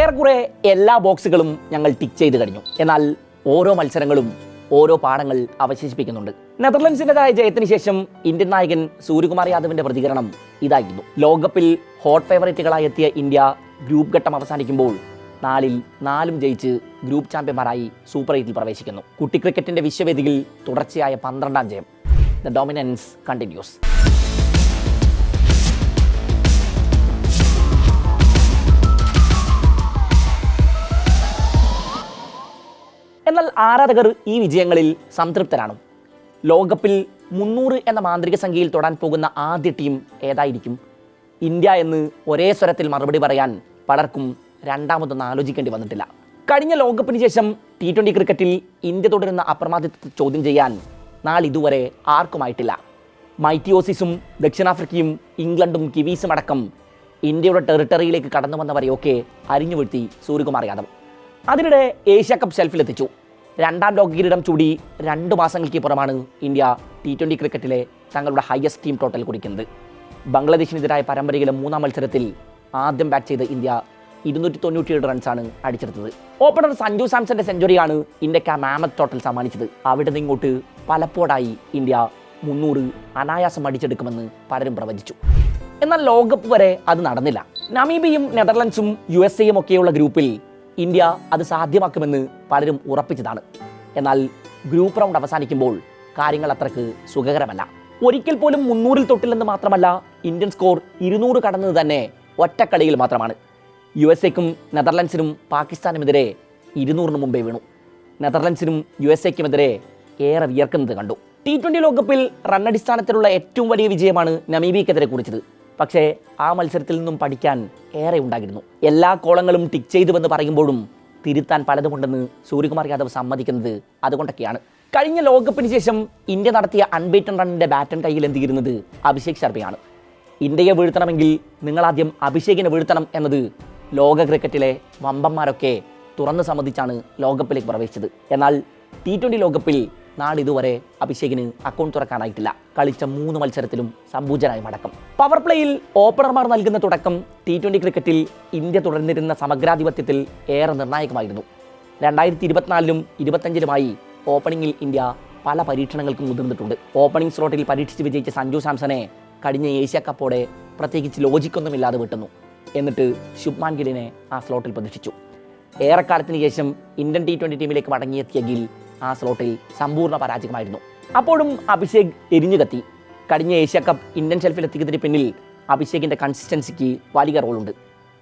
ഏറെക്കുറെ എല്ലാ ബോക്സുകളും ഞങ്ങൾ ടിക്ക് ചെയ്ത് കഴിഞ്ഞു. എന്നാൽ ഓരോ മത്സരങ്ങളും ഓരോ പാഠങ്ങൾ അവശേഷിപ്പിക്കുന്നുണ്ട്. നെതർലൻഡ്സിന്റെതായ ജയത്തിന് ശേഷം ഇന്ത്യൻ നായകൻ സൂര്യകുമാർ യാദവിന്റെ പ്രതികരണം ഇതായിരുന്നു. ലോകകപ്പിൽ ഹോട്ട് ഫേവറേറ്റുകളായി എത്തിയ ഇന്ത്യ ഗ്രൂപ്പ് ഘട്ടം അവസാനിക്കുമ്പോൾ നാലിൽ നാലും ജയിച്ച് ഗ്രൂപ്പ് ചാമ്പ്യന്മാരായി സൂപ്പർ എയ്റ്റിൽ പ്രവേശിക്കുന്നു. കുട്ടി ക്രിക്കറ്റിന്റെ വിശ്വവേദിയിൽ തുടർച്ചയായ പന്ത്രണ്ടാം ജയം. The dominance continues. ആരാധകർ ഈ വിജയങ്ങളിൽ സംതൃപ്തരാണ്. ലോകകപ്പിൽ മുന്നൂറ് എന്ന മാന്ത്രിക സംഖ്യയിൽ തൊടാൻ പോകുന്ന ആദ്യ ടീം ഏതായിരിക്കും? ഇന്ത്യ എന്ന് ഒരേ സ്വരത്തിൽ മറുപടി പറയാൻ പലർക്കും രണ്ടാമതൊന്നും ആലോചിക്കേണ്ടി വന്നിട്ടില്ല. കഴിഞ്ഞ ലോകകപ്പിന് ശേഷം ടി ട്വന്റി ക്രിക്കറ്റിൽ ഇന്ത്യ തുടരുന്ന അപ്രമാദിത്വത്തെ ചോദ്യം ചെയ്യാൻ നാളിതുവരെ ആർക്കുമായിട്ടില്ല. മൈറ്റിയോസിസും ദക്ഷിണാഫ്രിക്കയും ഇംഗ്ലണ്ടും കിവീസും അടക്കം ഇന്ത്യയുടെ ടെറിട്ടറിയിലേക്ക് കടന്നു വന്നവരെയൊക്കെ അരിഞ്ഞു വീഴ്ത്തി സൂര്യകുമാർ യാദവ്. അതിനിടെ ഏഷ്യ കപ്പ് ഷെൽഫിലെത്തിച്ചു രണ്ടാം ലോക കിരീടം ചൂടി രണ്ട് മാസങ്ങൾക്ക് പുറമാണ് ഇന്ത്യ ടി ട്വന്റി ക്രിക്കറ്റിലെ തങ്ങളുടെ ഹയസ്റ്റ് ടീം ടോട്ടൽ കുറിക്കുന്നത്. ബംഗ്ലാദേശിനെതിരായ പരമ്പരയിലെ മൂന്നാം മത്സരത്തിൽ ആദ്യം ബാറ്റ് ചെയ്ത ഇന്ത്യ ഇരുന്നൂറ്റി തൊണ്ണൂറ്റിയേഴ് റൺസാണ് അടിച്ചെടുത്തത്. ഓപ്പണർ സഞ്ജു സാംസന്റെ സെഞ്ചുറിയാണ് ഇന്ത്യയ്ക്ക് ആ മാമത്ത് ടോട്ടൽ സമ്മാനിച്ചത്. അവിടെ നിന്ന് ഇങ്ങോട്ട് പലപ്പോഴായി ഇന്ത്യ മുന്നൂറ് അനായാസം അടിച്ചെടുക്കുമെന്ന് പലരും പ്രവചിച്ചു. എന്നാൽ ലോകകപ്പ് വരെ അത് നടന്നില്ല. നമീബിയും നെതർലൻഡ്സും യു എസ് എയും ഒക്കെയുള്ള ഗ്രൂപ്പിൽ ഇന്ത്യ അത് സാധ്യമാക്കുമെന്ന് പലരും ഉറപ്പിച്ചതാണ്. എന്നാൽ ഗ്രൂപ്പ് റൗണ്ട് അവസാനിക്കുമ്പോൾ കാര്യങ്ങൾ അത്രയ്ക്ക് സുഖകരമല്ല. ഒരിക്കൽ പോലും മുന്നൂറിൽ തൊട്ടില്ലെന്ന് മാത്രമല്ല ഇന്ത്യൻ സ്കോർ ഇരുന്നൂറ് കടന്നത് തന്നെ ഒറ്റക്കളിയിൽ മാത്രമാണ്. യു എസ് എക്കും നെതർലൻഡ്സിനും പാകിസ്ഥാനുമെതിരെ ഇരുന്നൂറിന് മുമ്പേ വീണു. നെതർലൻഡ്സിനും യു എസ് എക്കുമെതിരെ ഏറെ വിയർക്കുന്നത് കണ്ടു. ടി ട്വന്റി ലോകകപ്പിൽ റണ്ണടിസ്ഥാനത്തിലുള്ള ഏറ്റവും വലിയ വിജയമാണ് നമീബിയക്കെതിരെ കുറിച്ചത്. പക്ഷേ ആ മത്സരത്തിൽ നിന്നും പഠിക്കാൻ ഏറെ ഉണ്ടായിരുന്നു. എല്ലാ കോളങ്ങളും ടിക്ക് ചെയ്തുവെന്ന് പറയുമ്പോഴും തിരുത്താൻ പലതുമുണ്ടെന്ന് സൂര്യകുമാർ യാദവ് സമ്മതിക്കുന്നത് അതുകൊണ്ടൊക്കെയാണ്. കഴിഞ്ഞ ലോകകപ്പിന് ശേഷം ഇന്ത്യ നടത്തിയ അൺബീറ്റൺ റണ്ണിന്റെ ബാറ്റൺ കയ്യിൽ എന്തിയിരുന്നത് അഭിഷേക് ശർമ്മയാണ്. ഇന്ത്യയെ വീഴ്ത്തണമെങ്കിൽ നിങ്ങളാദ്യം അഭിഷേകിനെ വീഴ്ത്തണം എന്നത് ലോക ക്രിക്കറ്റിലെ വമ്പന്മാരൊക്കെ തുറന്ന് സമ്മതിച്ചാണ് ലോകകപ്പിലേക്ക് പ്രവേശിച്ചത്. എന്നാൽ ടി ട്വന്റി ലോകകപ്പിൽ നാളിതുവരെ അഭിഷേകിന് അക്കൗണ്ട് തുറക്കാനായിട്ടില്ല. കളിച്ച മൂന്ന് മത്സരത്തിലും സമ്പൂജനായി മടക്കം. പവർ പ്ലേയിൽ ഓപ്പണർമാർ നൽകുന്ന തുടക്കം ടി ട്വന്റി ക്രിക്കറ്റിൽ ഇന്ത്യ തുടർന്നിരുന്ന സമഗ്രാധിപത്യത്തിൽ ഏറെ നിർണായകമായിരുന്നു. രണ്ടായിരത്തി ഇരുപത്തിനാലിലും ഇരുപത്തഞ്ചിലുമായി ഓപ്പണിംഗിൽ ഇന്ത്യ പല പരീക്ഷണങ്ങൾക്കും മുതിർന്നിട്ടുണ്ട്. ഓപ്പണിംഗ് സ്ലോട്ടിൽ പരീക്ഷിച്ച് വിജയിച്ച സഞ്ജു സാംസനെ കഴിഞ്ഞ ഏഷ്യ കപ്പോടെ പ്രത്യേകിച്ച് ലോജിക്കൊന്നുമില്ലാതെ വിട്ടുന്നു. എന്നിട്ട് ശുഭ്മാൻ ഗിലിനെ ആ സ്ലോട്ടിൽ പ്രതീക്ഷിച്ചു ഏറെക്കാലത്തിന് ശേഷം ഇന്ത്യൻ ടി ട്വന്റി ടീമിലേക്ക് മടങ്ങിയെത്തിയ ഗിൽ ആ സ്ലോട്ടിൽ സമ്പൂർണ പരാജയമായിരുന്നു. അപ്പോഴും അഭിഷേക് എരിഞ്ഞു കത്തി കഴിഞ്ഞ ഏഷ്യ കപ്പ് ഇന്ത്യൻ ഷെൽഫിൽ എത്തിക്കുന്നതിന് പിന്നിൽ അഭിഷേകിന്റെ കൺസിസ്റ്റൻസിക്ക് വലിയ റോളുണ്ട്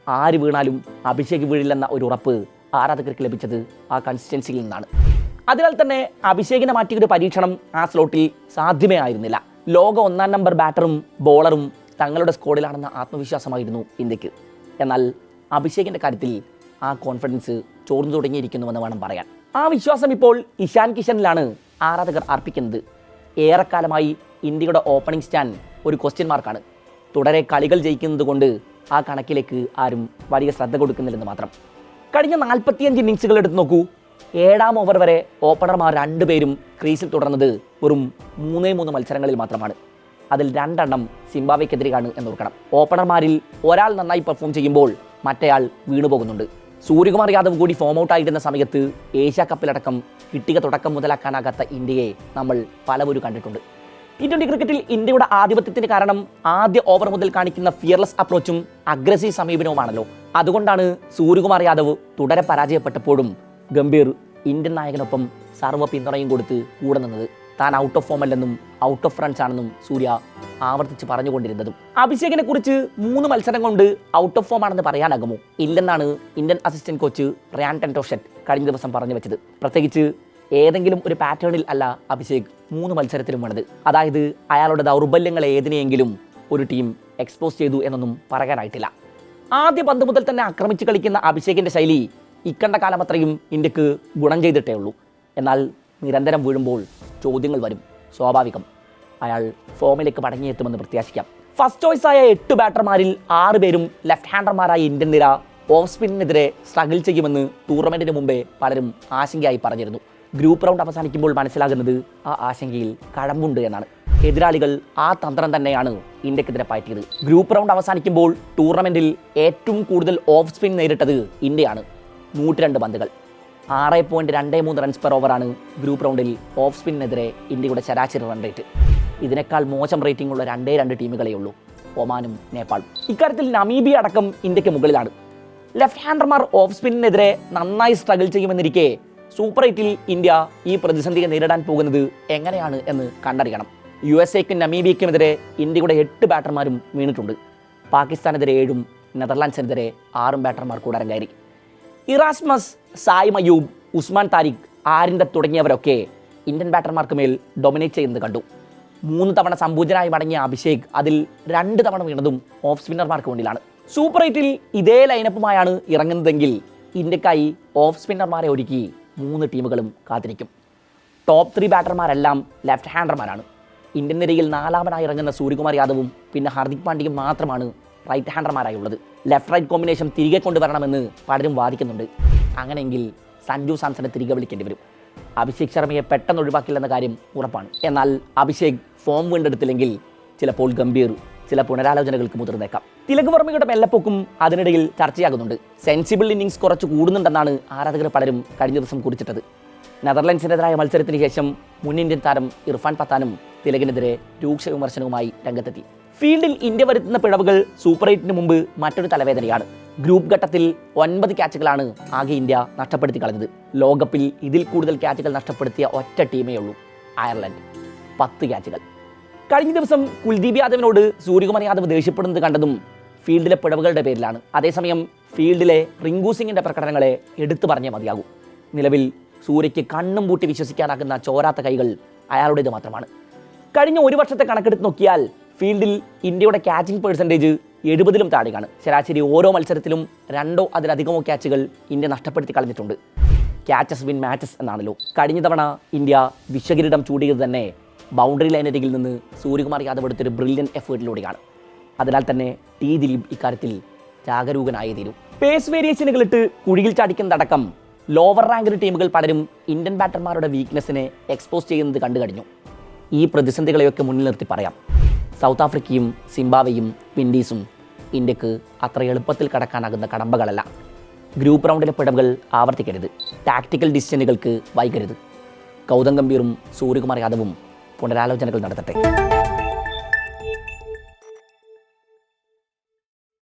ആര് വീണാലും അഭിഷേക് വീഴില്ലെന്ന ഒരു ഉറപ്പ് ആരാധകർക്ക് ലഭിച്ചത് ആ കൺസിസ്റ്റൻസിയിൽ നിന്നാണ്. അതിനാൽ തന്നെ അഭിഷേകിനെ മാറ്റിയൊരു പരീക്ഷണം ആ സ്ലോട്ടിൽ സാധ്യമേ ആയിരുന്നില്ല. ലോക ഒന്നാം നമ്പർ ബാറ്ററും ബോളറും തങ്ങളുടെ സ്കോഡിലാണെന്ന ആത്മവിശ്വാസമായിരുന്നു ഇന്ത്യയ്ക്ക്. എന്നാൽ അഭിഷേകിന്റെ കാര്യത്തിൽ ആ കോൺഫിഡൻസ് ചോർന്നു തുടങ്ങിയിരിക്കുന്നുവെന്ന് വേണം പറയാൻ. ആ വിശ്വാസം ഇപ്പോൾ ഇഷാൻ കിഷനിലാണ് ആരാധകർ അർപ്പിക്കുന്നത്. ഏറെക്കാലമായി ഇന്ത്യയുടെ ഓപ്പണിംഗ് സ്റ്റാൻഡ് ഒരു ക്വസ്റ്റ്യൻ മാർക്കാണ് തുടരെ കളികൾ ജയിക്കുന്നത് കൊണ്ട് ആ കണക്കിലേക്ക് ആരും വലിയ ശ്രദ്ധ കൊടുക്കുന്നില്ലെന്ന് മാത്രം. കഴിഞ്ഞ നാൽപ്പത്തിയഞ്ച് ഇന്നിങ്സുകൾ എടുത്ത് നോക്കൂ. ഏഴാം ഓവർ വരെ ഓപ്പണർമാർ രണ്ടുപേരും ക്രീസിൽ തുടർന്നത് വെറും മൂന്നേ മൂന്ന് മത്സരങ്ങളിൽ മാത്രമാണ്. അതിൽ രണ്ടെണ്ണം സിംബാബ്വെക്കെതിരെയാണ് എന്നോർക്കണം ഓപ്പണർമാരിൽ ഒരാൾ നന്നായി പെർഫോം ചെയ്യുമ്പോൾ മറ്റേയാൾ വീണുപോകുന്നുണ്ട്. സൂര്യകുമാർ യാദവ് കൂടി ഫോം ഔട്ട് ആയിരുന്ന സമയത്ത് ഏഷ്യ കപ്പിലടക്കം കിട്ടിയ തുടക്കം മുതലാക്കാനാകാത്ത ഇന്ത്യയെ നമ്മൾ പലവരും കണ്ടിട്ടുണ്ട്. ടി ട്വന്റി ക്രിക്കറ്റിൽ ഇന്ത്യയുടെ ആധിപത്യത്തിന് കാരണം ആദ്യ ഓവർ മുതൽ കാണിക്കുന്ന ഫിയർലെസ് അപ്രോച്ചും അഗ്രസീവ് സമീപനവുമാണല്ലോ. അതുകൊണ്ടാണ് സൂര്യകുമാർ യാദവ് തുടരെ പരാജയപ്പെട്ടപ്പോഴും ഗംഭീർ ഇന്ത്യൻ നായകനൊപ്പം സർവ പിന്തുണയും കൊടുത്ത് കൂടെ നിന്നത്. താൻ ഔട്ട് ഓഫ് ഫോം അല്ലെന്നും ഔട്ട് ഓഫ് റൺസ് ആണെന്നും സൂര്യ ആവർത്തിച്ച് പറഞ്ഞുകൊണ്ടിരുന്നതും. അഭിഷേകിനെ കുറിച്ച് മൂന്ന് മത്സരം കൊണ്ട് ഔട്ട് ഓഫ് ഫോം ആണെന്ന് പറയാനാകുമോ? ഇല്ലെന്നാണ് Indian assistant coach Ryan ten Doeschate കഴിഞ്ഞ ദിവസം പറഞ്ഞു വെച്ചത്. പ്രത്യേകിച്ച് ഏതെങ്കിലും ഒരു പാറ്റേണിൽ അല്ല അഭിഷേക് മൂന്ന് മത്സരത്തിലും വേണത് അതായത് അയാളുടെ ദൗർബല്യങ്ങൾ ഏതിനെയെങ്കിലും ഒരു ടീം എക്സ്പോസ് ചെയ്തു എന്നൊന്നും പറയാനായിട്ടില്ല. ആദ്യ പന്ത് മുതൽ തന്നെ ആക്രമിച്ച് കളിക്കുന്ന അഭിഷേകിന്റെ ശൈലി ഇക്കണ്ട കാലം അത്രയും ഇന്ത്യയ്ക്ക് ഗുണം ചെയ്തിട്ടേ ഉള്ളൂ. എന്നാൽ നിരന്തരം വീഴുമ്പോൾ ചോദ്യങ്ങൾ വരും. സ്വാഭാവികം. അയാൾ ഫോമിലേക്ക് മടങ്ങിയെത്തുമെന്ന് പ്രത്യാശിക്കാം. ഫസ്റ്റ് ചോയ്സായ എട്ട് ബാറ്റർമാരിൽ ആറ് പേരും ലെഫ്റ്റ് ഹാൻഡർമാരായ ഇന്ത്യൻ നിര ഓഫ് സ്പിന്നിനെതിരെ സ്ട്രഗിൾ ചെയ്യുമെന്ന് ടൂർണമെന്റിന് മുമ്പേ പലരും ആശങ്കയായി പറഞ്ഞിരുന്നു. ഗ്രൂപ്പ് റൗണ്ട് അവസാനിക്കുമ്പോൾ മനസ്സിലാകുന്നത് ആ ആശങ്കയിൽ കഴമ്പുണ്ട് എന്നാണ്. എതിരാളികൾ ആ തന്ത്രം തന്നെയാണ് ഇന്ത്യക്കെതിരെ പാറ്റിയത് ഗ്രൂപ്പ് റൗണ്ട് അവസാനിക്കുമ്പോൾ ടൂർണമെന്റിൽ ഏറ്റവും കൂടുതൽ ഓഫ് സ്പിൻ നേരിട്ടത് ഇന്ത്യയാണ്. നൂറ്റി രണ്ട് പന്തുകൾ. ആറ് പോയിന്റ് രണ്ട് മൂന്ന് റൺസ് പെർ ഓവറാണ് ഗ്രൂപ്പ് റൗണ്ടിൽ ഓഫ് സ്പിന്നിനെതിരെ ഇന്ത്യയുടെ ശരാശരി റൺ റേറ്റ് ഇതിനേക്കാൾ മോശം റേറ്റിംഗ് ഉള്ള രണ്ടേ രണ്ട് ടീമുകളേ ഉള്ളൂ. ഒമാനും നേപ്പാളും. ഇക്കാര്യത്തിൽ നമീബിയ അടക്കം ഇന്ത്യയ്ക്ക് മുകളിലാണ്. ലെഫ്റ്റ് ഹാൻഡർമാർ ഓഫ് സ്പിന്നിനെതിരെ നന്നായി സ്ട്രഗിൾ ചെയ്യുമെന്നിരിക്കെ സൂപ്പർ എയ്റ്റിൽ ഇന്ത്യ ഈ പ്രതിസന്ധിയെ നേരിടാൻ പോകുന്നത് എങ്ങനെയാണ് എന്ന് കണ്ടറിയണം. യു എസ് എക്കും നമീബിയക്കുമെതിരെ ഇന്ത്യയുടെ എട്ട് ബാറ്റർമാരും വീണിട്ടുണ്ട്. പാകിസ്ഥാനെതിരെ ഏഴും നെതർലാൻഡ്സിനെതിരെ ആറും ബാറ്റർമാർ കൂടാരം കയറി ഇറാസ്മസ് സായ് മയൂബ് ഉസ്മാൻ താരിഖ് ആരിന്ദ തുടങ്ങിയവരൊക്കെ ഇന്ത്യൻ ബാറ്റർമാർക്ക് മേൽ ഡൊമിനേറ്റ് ചെയ്യുന്നത് കണ്ടു. മൂന്ന് തവണ സമ്പൂജനായി മടങ്ങിയ അഭിഷേക് അതിൽ രണ്ട് തവണ വീണതും ഓഫ് സ്പിന്നർമാർക്ക് മുന്നിലാണ്. സൂപ്പർ എയ്റ്റിൽ ഇതേ ലൈനപ്പുമായാണ് ഇറങ്ങുന്നതെങ്കിൽ ഇന്ത്യക്കായി ഓഫ് സ്പിന്നർമാരെ ഒരുക്കി മൂന്ന് ടീമുകളും കാത്തിരിക്കും. ടോപ്പ് ത്രീ ബാറ്റർമാരെല്ലാം ലെഫ്റ്റ് ഹാൻഡർമാരാണ് ഇന്ത്യൻ നിരയിൽ നാലാമനായി ഇറങ്ങുന്ന സൂര്യകുമാർ യാദവും പിന്നെ ഹാർദിക് പാണ്ഡ്യയും മാത്രമാണ് റൈറ്റ് ഹാൻഡർമാരായി ഉള്ളത്. ലെഫ്റ്റ് റൈറ്റ് കോമ്പിനേഷൻ തിരികെ കൊണ്ടുവരണമെന്ന് പലരും വാദിക്കുന്നുണ്ട്. അങ്ങനെയെങ്കിൽ സഞ്ജു സാംസനെ തിരികെ വിളിക്കേണ്ടി വരും. അഭിഷേക് ശർമ്മയെ പെട്ടെന്ന് ഒഴിവാക്കില്ലെന്ന കാര്യം ഉറപ്പാണ്. എന്നാൽ അഭിഷേക് ഫോം വീണ്ടെടുത്തില്ലെങ്കിൽ ചിലപ്പോൾ ഗംഭീർ ചില പുനരാലോചനകൾക്ക് മുതിർന്നേക്കാം. തിലക് വർമ്മയുടെ മെല്ലപ്പൊക്കും അതിനിടയിൽ ചർച്ചയാകുന്നുണ്ട്. സെൻസിബിൾ ഇന്നിങ്സ് കുറച്ച് കൂടുന്നുണ്ടെന്നാണ് ആരാധകർ പലരും കഴിഞ്ഞ ദിവസം കുറിച്ചിട്ടത്. നെതർലൻഡ്സിനെതിരായ മത്സരത്തിന് ശേഷം മുൻ ഇന്ത്യൻ താരം ഇർഫാൻ പത്താനും തിലകിനെതിരെ രൂക്ഷ വിമർശനവുമായി രംഗത്തെത്തി. ഫീൽഡിൽ ഇന്ത്യ വരുത്തുന്ന പിഴവുകൾ സൂപ്പർ എയ്റ്റിന് മുമ്പ് മറ്റൊരു തലവേദനയാണ്. ഗ്രൂപ്പ് ഘട്ടത്തിൽ ഒൻപത് ക്യാച്ചുകളാണ് ആകെ ഇന്ത്യ നഷ്ടപ്പെടുത്തി കളഞ്ഞത്. ലോകകപ്പിൽ ഇതിൽ കൂടുതൽ ക്യാച്ചുകൾ നഷ്ടപ്പെടുത്തിയ ഒറ്റ ടീമേ ഉള്ളൂ അയർലൻഡ്. പത്ത് ക്യാച്ചുകൾ. കഴിഞ്ഞ ദിവസം കുൽദീപ് യാദവിനോട് സൂര്യകുമാർ യാദവ് ദേഷ്യപ്പെടുന്നത് കണ്ടതും ഫീൽഡിലെ പിഴവുകളുടെ പേരിലാണ്. അതേസമയം ഫീൽഡിലെ റിങ്കു സിംഗിന്റെ പ്രകടനങ്ങളെ എടുത്തു പറഞ്ഞേ മതിയാകൂ. നിലവിൽ സൂര്യയ്ക്ക് കണ്ണും പൂട്ടി വിശ്വസിക്കാനാക്കുന്ന ചോരാത്ത കൈകൾ അയാളുടേത് മാത്രമാണ്. കഴിഞ്ഞ ഒരു വർഷത്തെ കണക്കെടുത്ത് നോക്കിയാൽ ഫീൽഡിൽ ഇന്ത്യയുടെ ക്യാച്ചിങ് പേഴ്സന്റേജ് എഴുപതിലും താഴെയാണ്. ശരാശരി ഓരോ മത്സരത്തിലും രണ്ടോ അതിലധികമോ ക്യാച്ചുകൾ ഇന്ത്യ നഷ്ടപ്പെടുത്തി കളഞ്ഞിട്ടുണ്ട്. ക്യാച്ചസ് വിൻ മാച്ചസ് എന്നാണല്ലോ. കഴിഞ്ഞ തവണ ഇന്ത്യ വിശ്വകിരീടം ചൂടിയത് തന്നെ ബൗണ്ടറി ലൈനരികിൽ നിന്ന് സൂര്യകുമാർ യാദവ് എടുത്തൊരു ബ്രില്യൻ എഫേർട്ടിലൂടെയാണ് അതിനാൽ തന്നെ ടി ദിലീപ് ഇക്കാര്യത്തിൽ ജാഗരൂകനായി തീരും പേസ് വേരിയേഷനുകളിട്ട് കുഴിയിൽ ചാടിക്കുന്നതടക്കം ലോവർ റാങ്കഡ് ടീമുകൾ പലരും ഇന്ത്യൻ ബാറ്റർമാരുടെ വീക്ക്നെസ്സിനെ എക്സ്പോസ് ചെയ്യുന്നത് കണ്ടു കഴിഞ്ഞു. ഈ പ്രതിസന്ധികളെയൊക്കെ മുന്നിൽ നിർത്തി പറയാം. സൗത്ത് ആഫ്രിക്കയും സിംബാവയും വിൻഡീസും ഇന്ത്യയ്ക്ക് അത്ര എളുപ്പത്തിൽ കടക്കാനാകുന്ന കടമ്പകളല്ല. ഗ്രൂപ്പ് റൗണ്ടിലെ പിടവുകൾ ആവർത്തിക്കരുത്. ടാക്ടിക്കൽ ഡിസിഷനുകൾക്ക് വൈകരുത്. ഗൗതം ഗംഭീറും സൂര്യകുമാർ യാദവും പുനരാലോചനകൾ നടത്തട്ടെ.